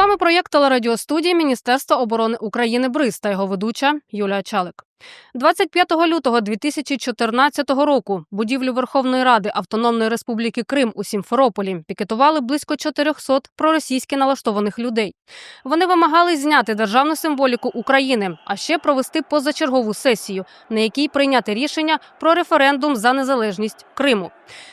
вами проєкт телерадіостудії Міністерства оборони України БРИЗ та його ведуча Юлія Чалик. 25 лютого 2014 року будівлю Верховної Ради Автономної Республіки Крим у Сімферополі пікетували близько 400 проросійськи налаштованих людей. Вони вимагали зняти державну символіку України, а ще провести позачергову сесію, на якій прийняти рішення про референдум за незалежність Криму.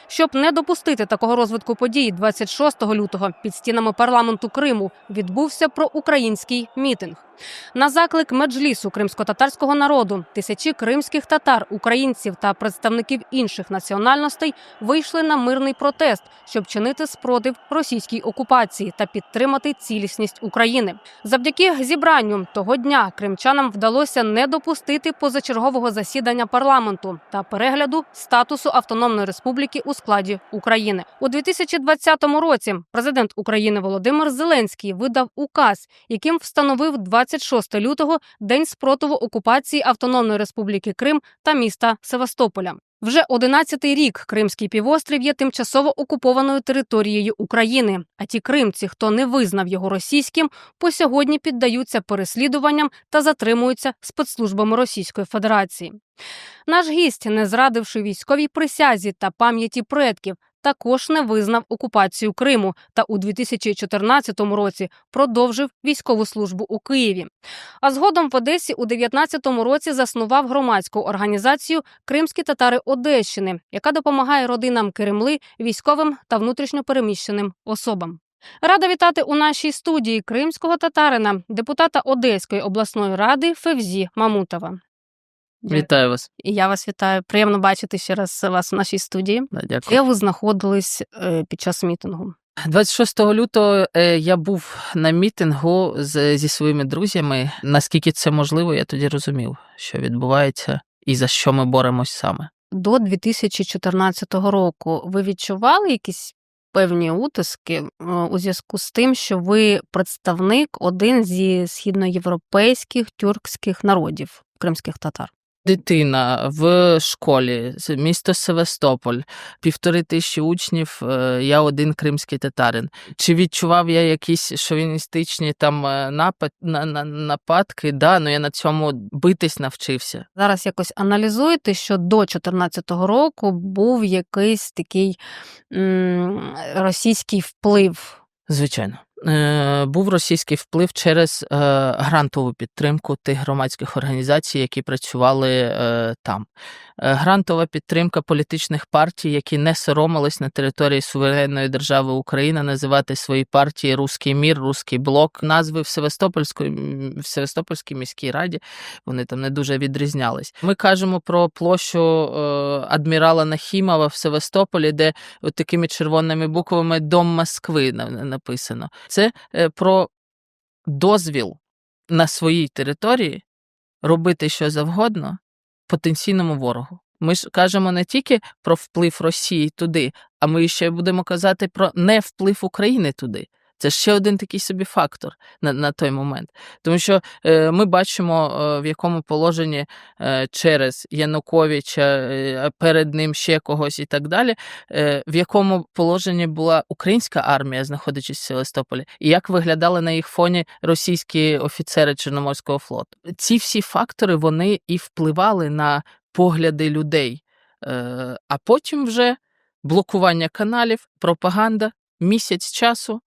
Щоб не допустити такого розвитку подій, 26 лютого під стінами парламенту Криму відбувся проукраїнський мітинг. На заклик меджлісу кримсько-татарського народу тисячі кримських татар, українців та представників інших національностей вийшли на мирний протест, щоб чинити спротив російській окупації та підтримати цілісність України. Завдяки зібранню того дня кримчанам вдалося не допустити позачергового засідання парламенту та перегляду статусу автономної республіки у складі України у 2020 році. Президент України Володимир Зеленський видав указ, яким встановив 26 лютого день спротиву окупації Автономної Республіки Крим та міста Севастополя. Вже 11-й рік Кримський півострів є тимчасово окупованою територією України. А ті кримці, хто не визнав його російським, по сьогодні піддаються переслідуванням та затримуються спецслужбами Російської Федерації. Наш гість, не зрадивши військовій присязі та пам'яті предків, також не визнав окупацію Криму та у 2014 році продовжив військову службу у Києві. А згодом в Одесі у 2019 році заснував громадську організацію Кримські татари Одещини, яка допомагає родинам Кремли, військовим та внутрішньопереміщеним особам. Рада вітати у нашій студії кримського татарина, депутата Одеської обласної ради Февзі Мамутова. Вітаю вас. І я вас вітаю. Приємно бачити ще раз вас у нашій студії. Да, Де ви знаходились е, під час мітингу? 26 лютого е, я був на мітингу з, зі своїми друзями. Наскільки це можливо, я тоді розумів, що відбувається і за що ми боремось саме. До 2014 року ви відчували якісь певні утиски е, у зв'язку з тим, що ви представник один зі східноєвропейських тюркських народів кримських татар? Дитина в школі, місто Севастополь, півтори тисячі учнів, е, я один кримський татарин. Чи відчував я якісь шовіністичні там е, напад, на, на, нападки? Да, ну я на цьому битись навчився. Зараз якось аналізуєте, що до 2014 року був якийсь такий м, російський вплив. Звичайно. Е, Був російський вплив через е, грантову підтримку тих громадських організацій, які працювали е, там. Грантова підтримка політичних партій, які не соромились на території суверенної держави Україна називати свої партії Руський мір, Руський блок. Назви в Севастопольської в Севастопольській міській раді вони там не дуже відрізнялись. Ми кажемо про площу адмірала Нахімова в Севастополі, де такими червоними буквами Дом Москви на- на- написано. Це е, про дозвіл на своїй території робити що завгодно потенційному ворогу. Ми ж кажемо не тільки про вплив Росії туди, а ми ще будемо казати про невплив України туди. Це ще один такий собі фактор на, на той момент. Тому що е, ми бачимо, е, в якому положенні е, через Януковича, е, перед ним ще когось і так далі, е, в якому положенні була українська армія, знаходячись в Севастополі, і як виглядали на їх фоні російські офіцери Чорноморського флоту. Ці всі фактори вони і впливали на погляди людей. Е, а потім вже блокування каналів, пропаганда, місяць часу.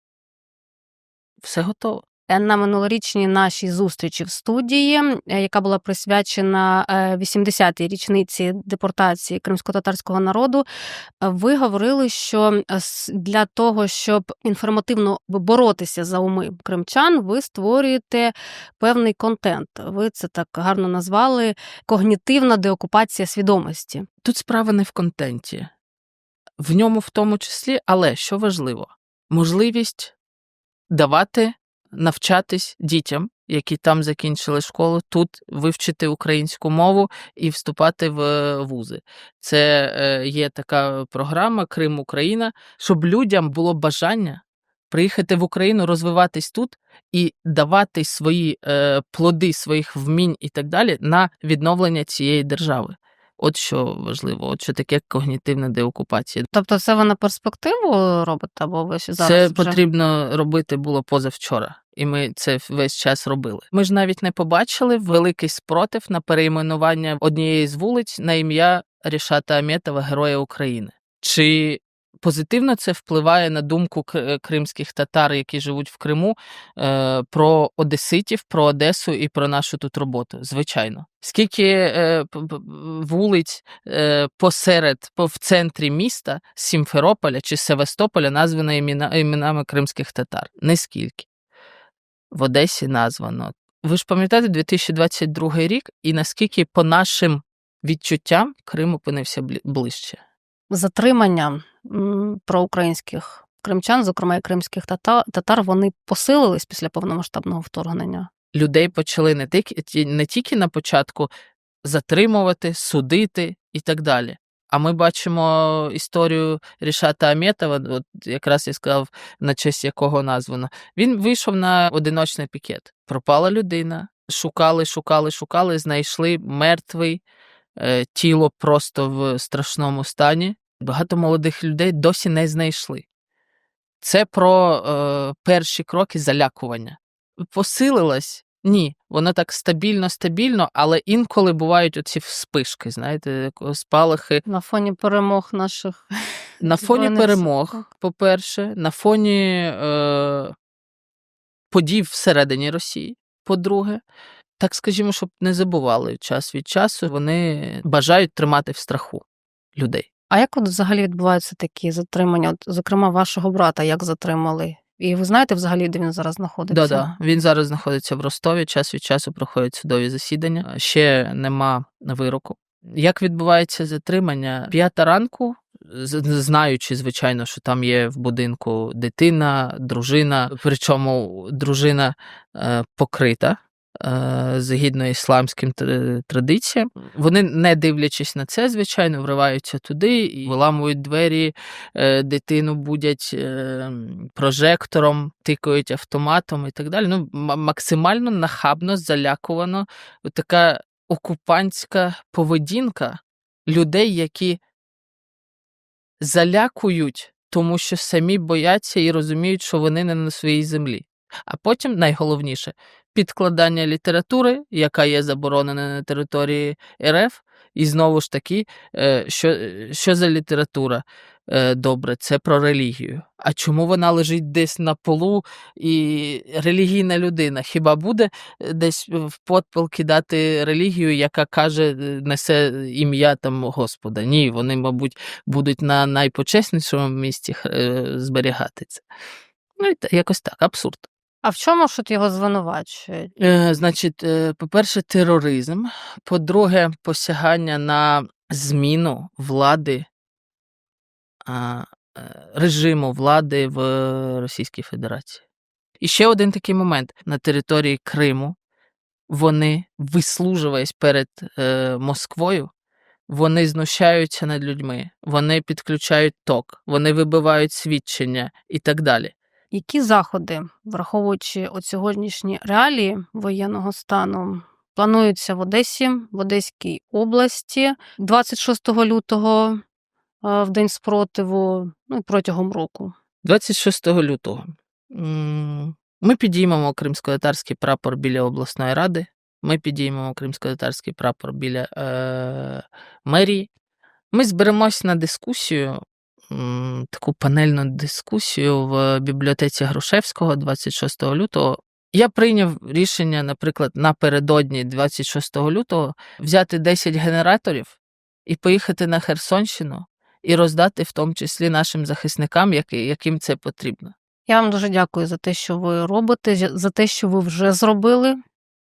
Все готово. Е, На минулорічній нашій зустрічі в студії, е, яка була присвячена е, 80-й річниці депортації кримсько-татарського народу, е, ви говорили, що е, для того, щоб інформативно боротися за уми кримчан, ви створюєте певний контент. Ви це так гарно назвали когнітивна деокупація свідомості. Тут справа не в контенті, в ньому в тому числі, але що важливо, можливість давати навчатись дітям, які там закінчили школу, тут вивчити українську мову і вступати в е, вузи. Це е, є така програма Крим Україна, щоб людям було бажання приїхати в Україну, розвиватись тут і давати свої е, плоди своїх вмінь і так далі на відновлення цієї держави. От що важливо, от що таке когнітивна деокупація. Тобто, це ви на перспективу робите, або ви ще зараз Це вже... потрібно робити було позавчора, і ми це весь час робили. Ми ж навіть не побачили великий спротив на перейменування однієї з вулиць на ім'я Рішата Амєтова Героя України. Чи позитивно це впливає на думку кримських татар, які живуть в Криму, е, про одеситів, про Одесу і про нашу тут роботу? Звичайно. Скільки е, вулиць е, посеред, в центрі міста Сімферополя чи Севастополя названо іменами кримських татар? Нескільки. В Одесі названо. Ви ж пам'ятаєте 2022 рік, і наскільки по нашим відчуттям Крим опинився ближче? затримання проукраїнських кримчан, зокрема і кримських тата- татар, вони посилились після повномасштабного вторгнення. людей почали не тільки, не тільки на початку затримувати, судити і так далі. А ми бачимо історію Рішата Аметова, от якраз я сказав, на честь якого названо. Він вийшов на одиночний пікет. Пропала людина. Шукали, шукали, шукали, знайшли мертвий, е, тіло просто в страшному стані. Багато молодих людей досі не знайшли. Це про е, перші кроки залякування посилилась? Ні, воно так стабільно, стабільно, але інколи бувають оці вспишки, знаєте, спалахи. На фоні перемог наших На фоні перемог. По-перше, на фоні е, подій всередині Росії, по-друге. Так скажімо, щоб не забували час від часу, вони бажають тримати в страху людей. А як от взагалі відбуваються такі затримання? От, зокрема, вашого брата як затримали? І ви знаєте взагалі, де він зараз знаходиться? Да-да. Він зараз знаходиться в Ростові, час від часу проходять судові засідання. Ще нема вироку. Як відбувається затримання? П'ята ранку, знаючи, звичайно, що там є в будинку дитина, дружина, причому дружина е, покрита. Е, Згідно ісламським традиціям, вони, не дивлячись на це, звичайно, вриваються туди і виламують двері, е, дитину будять е, прожектором, тикають автоматом і так далі. Ну, максимально нахабно, залякувано. Така окупантська поведінка людей, які залякують, тому що самі бояться і розуміють, що вони не на своїй землі. А потім найголовніше підкладання літератури, яка є заборонена на території РФ, і знову ж таки, е, що, що за література? Е, Добре, це про релігію. А чому вона лежить десь на полу і релігійна людина? Хіба буде е, десь в подпол кидати релігію, яка каже, е, несе ім'я там Господа? Ні, вони, мабуть, будуть на найпочеснішому місці е, зберігати це. Ну, і якось так, абсурд. А в чому ж от його звинувачують? Е, значить, е, по-перше, тероризм. По-друге, посягання на зміну влади, а, е, режиму влади в Російській Федерації. І ще один такий момент: на території Криму вони, вислужуючись перед е, Москвою, вони знущаються над людьми, вони підключають ток, вони вибивають свідчення і так далі. Які заходи, враховуючи от сьогоднішні реалії воєнного стану, плануються в Одесі, в Одеській області 26 лютого е, в день спротиву, ну і протягом року? 26 лютого ми підіймемо кримсько-татарський прапор біля обласної ради. Ми підіймемо кримсько-татарський прапор біля е, мерії. Ми зберемось на дискусію, таку панельну дискусію в бібліотеці Грушевського 26 лютого. Я прийняв рішення, наприклад, напередодні 26 лютого взяти 10 генераторів і поїхати на Херсонщину і роздати в тому числі нашим захисникам, яким це потрібно. Я вам дуже дякую за те, що ви робите, за- те, що ви вже зробили.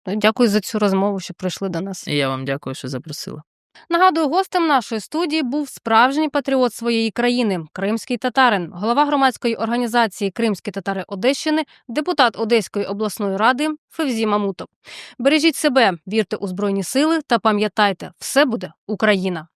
Дякую за цю розмову, що прийшли до нас. І я вам дякую, що запросила. Нагадую, гостем нашої студії був справжній патріот своєї країни, кримський татарин, голова громадської організації Кримські татари Одещини, депутат Одеської обласної ради Февзі Мамутов. Бережіть себе, вірте у збройні сили та пам'ятайте, все буде Україна.